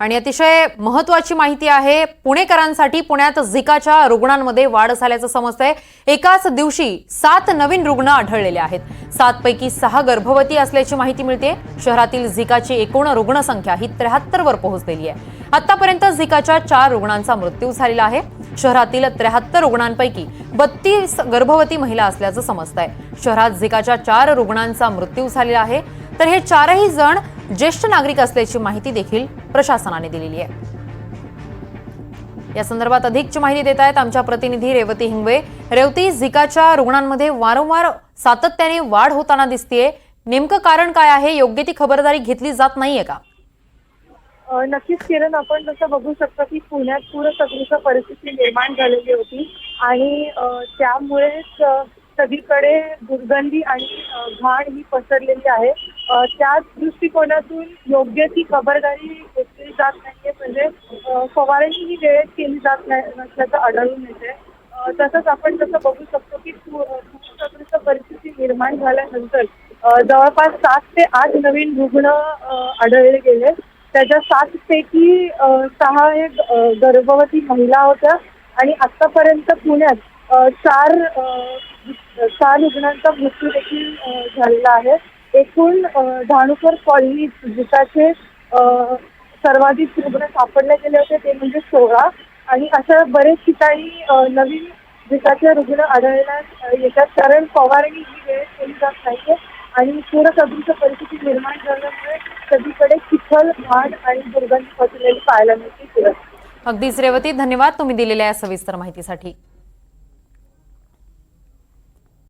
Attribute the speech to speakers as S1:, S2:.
S1: आणि अतिशय महत्वाची माहिती आहे पुणेकरांसाठी पुण्यात झिकाच्या रुग्णांमध्ये वाढ झाल्याचं समजतंय. एकाच दिवशी सात नवीन रुग्ण आढळलेले आहेत. सात पैकी सहा गर्भवती असल्याची माहिती मिळते शहरातील झिकाची एकूण रुग्णसंख्या ही त्र्याहत्तर वर पोहोचलेली आहे. आतापर्यंत झिकाच्या चार रुग्णांचा मृत्यू झालेला आहे. शहरातील त्र्याहत्तर रुग्णांपैकी बत्तीस गर्भवती महिला असल्याचं समजत आहे शहरात झिकाच्या चार रुग्णांचा मृत्यू झालेला आहे. तर हे चारही जण ज्येष्ठ नागरिक असल्याची माहिती देखील प्रशासनाने दिलेली आहे. या संदर्भात अधिकची माहिती देत आहेत आमच्या प्रतिनिधी रेवती हिंगवे. रेवती झिकाच्या रुग्णांमध्ये वारंवार सातत्याने वाढ होताना दिसतीये. नेमकं कारण काय आहे? योग्य ती खबरदारी घेतली जात नाहीये का?
S2: नक्कीच किरण आपण जसं बघू शकतो की पुण्यात पूरसदृश परिस्थिती निर्माण झालेली होती आणि त्यामुळेच सगळीकडे दुर्गंधी आणि घाण ही पसरलेली आहे. त्याच दृष्टिकोनातून योग्य ती खबरदारी घेतली जात नाहीये. म्हणजे फवारणी ही वेळेत केली जात नाही नसल्याचं आढळून येते. तसंच आपण जसं बघू शकतो की परिस्थिती निर्माण झाल्यानंतर जवळपास सात ते आठ नवीन रुग्ण आढळले गेले. त्याच्या सात पैकी सहा हे गर्भवती महिला होत्या. आणि आतापर्यंत पुण्यात चार चार रुग्णांचा मृत्यू देखील झालेला आहे. एकूण धानुकर कॉलनीत जिताचे सर्वाधिक रुग्ण सापडले गेले होते ते म्हणजे सोळा. आणि अशा बरेच ठिकाणी नवीन जिताचे रुग्ण आढळण्यात येतात. कारण फवारणी ही वेळ केली जात नाहीये. आणि पूरसदृश परिस्थिती निर्माण झाल्यामुळे सगळीकडे चिखल घाण आणि दुर्गंधी पसरलेली पाहायला मिळते.
S1: अगदीच रेवती धन्यवाद तुम्ही दिलेल्या या सविस्तर माहितीसाठी.